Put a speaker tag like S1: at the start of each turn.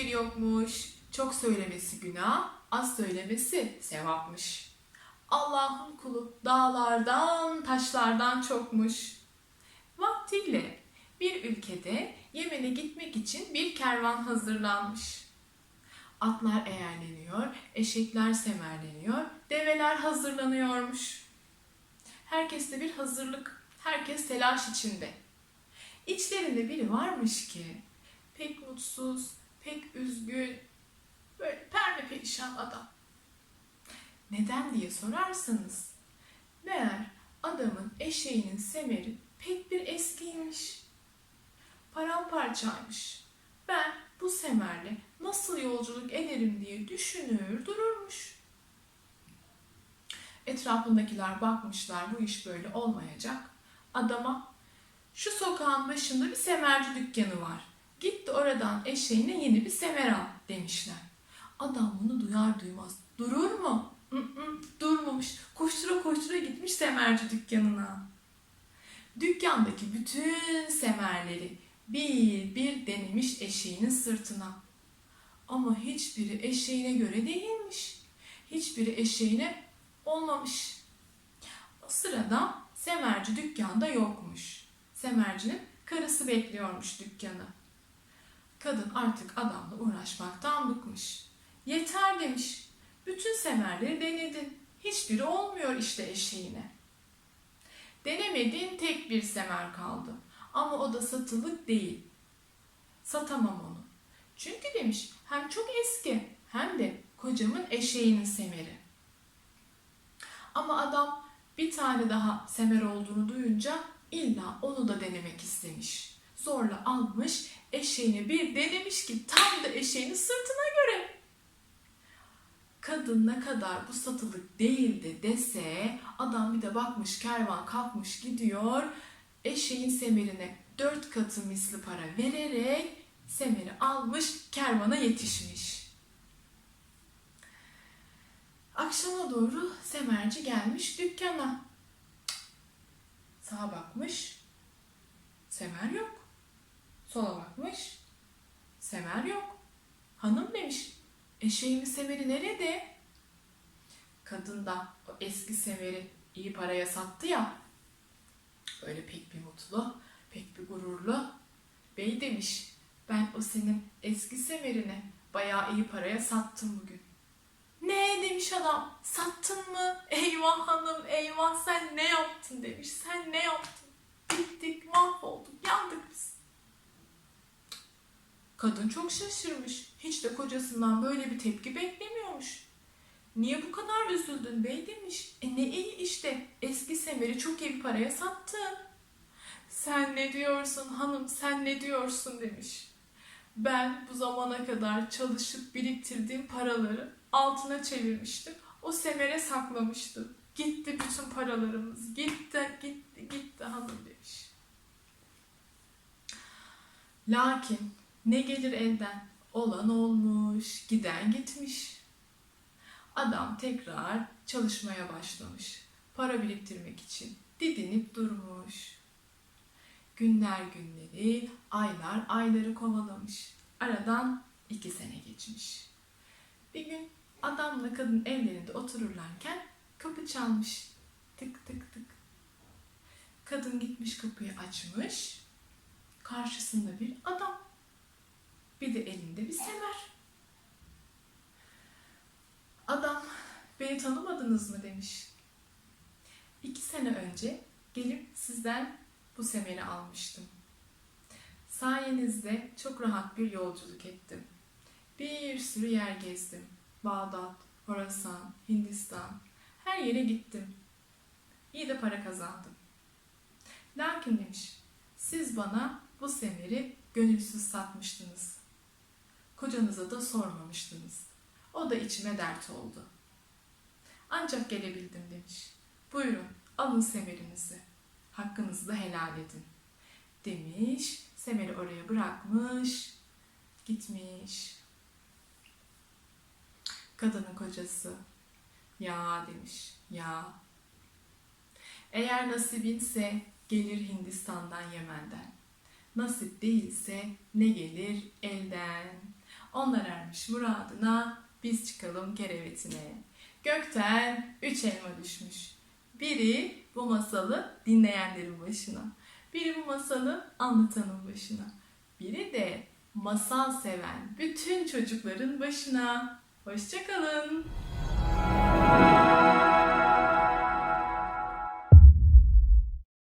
S1: bir yokmuş. Çok söylemesi günah, az söylemesi sevapmış. Allah'ın kulu dağlardan, taşlardan çokmuş. Vaktiyle bir ülkede Yemen'e gitmek için bir kervan hazırlanmış. Atlar eğerleniyor, eşekler semerleniyor, develer hazırlanıyormuş. Herkeste bir hazırlık, herkes telaş içinde. İçlerinde biri varmış ki pek mutsuz, pek üzgün, böyle perme perişan adam. Neden diye sorarsanız, meğer adamın eşeğinin semeri pek bir eskiymiş. Paramparçaymış. Ben bu semerle nasıl yolculuk ederim diye düşünür dururmuş. Etrafındakiler bakmışlar bu iş böyle olmayacak. Adama şu sokağın başında bir semerci dükkanı var. Git de oradan eşeğine yeni bir semer al demişler. Adam bunu duyar duymaz. Durur mu? Mm-mm, durmamış. Koştura koştura gitmiş semerci dükkanına. Dükkandaki bütün semerleri bir bir denemiş eşeğinin sırtına. Ama hiçbiri eşeğine göre değilmiş. Hiçbiri eşeğine olmamış. O sırada semerci dükkanda yokmuş. Semercinin karısı bekliyormuş dükkanı. Kadın artık adamla uğraşmaktan bıkmış. Yeter demiş. Bütün semerleri denedin. Hiçbiri olmuyor işte eşeğine. Denemediğin tek bir semer kaldı. Ama o da satılık değil. Satamam onu. Çünkü demiş hem çok eski hem de kocamın eşeğinin semeri. Ama adam bir tane daha semer olduğunu duyunca illa onu da denemek istemiş. Zorla almış eşeğini bir denemiş ki tam da eşeğinin sırtına göre. Kadın ne kadar bu satılık değildi dese adam bir de bakmış kervan kalkmış gidiyor eşeğin semerine dört katı misli para vererek semeri almış kervana yetişmiş. Akşama doğru semerci gelmiş dükkana. Sağa bakmış. Semer yok. Sola bakmış. Semer yok. Hanım demiş. Eşeğimin semeri nerede? Kadın da o eski semeri iyi paraya sattı ya. Böyle pek bir mutlu, pek bir gururlu. Bey demiş. Ben o senin eski semerini bayağı iyi paraya sattım bugün. Ne demiş adam? Sattın mı? Eyvah hanım, eyvah sen ne yaptın demiş. Sen ne yaptın? Kadın çok şaşırmış. Hiç de kocasından böyle bir tepki beklemiyormuş. Niye bu kadar üzüldün bey demiş. E ne iyi işte. Eski semeri çok iyi paraya sattın. Sen ne diyorsun hanım sen ne diyorsun demiş. Ben bu zamana kadar çalışıp biriktirdiğim paraları altına çevirmiştim. O semere saklamıştım. Gitti bütün paralarımız. Gitti, gitti, gitti hanım demiş. Lakin ne gelir elden? Olan olmuş, giden gitmiş. Adam tekrar çalışmaya başlamış. Para biriktirmek için didinip durmuş. Günler günleri, aylar ayları kovalamış. Aradan iki sene geçmiş. Bir gün adamla kadın evlerinde otururlarken kapı çalmış. Tık tık tık. Kadın gitmiş kapıyı açmış. Karşısında bir adam. Bir de elinde bir semer. Adam beni tanımadınız mı demiş. İki sene önce gelip sizden bu semeri almıştım. Sayenizde çok rahat bir yolculuk ettim. Bir sürü yer gezdim. Bağdat, Horasan, Hindistan, her yere gittim. İyi de para kazandım. Lakin demiş, siz bana bu semeri gönülsüz satmıştınız. Kocanıza da sormamıştınız. O da içime dert oldu. Ancak gelebildim demiş. Buyurun alın semerinizi. Hakkınızı da helal edin. Demiş, semeri oraya bırakmış, gitmiş. Kadının kocası, ya demiş, ya. Eğer nasibinse gelir Hindistan'dan Yemen'den. Nasip değilse ne gelir elden. Onlar ermiş muradına, biz çıkalım kerevetine. Gökten üç elma düşmüş. Biri bu masalı dinleyenlerin başına. Biri bu masalı anlatanın başına. Biri de masal seven bütün çocukların başına. Hoşçakalın.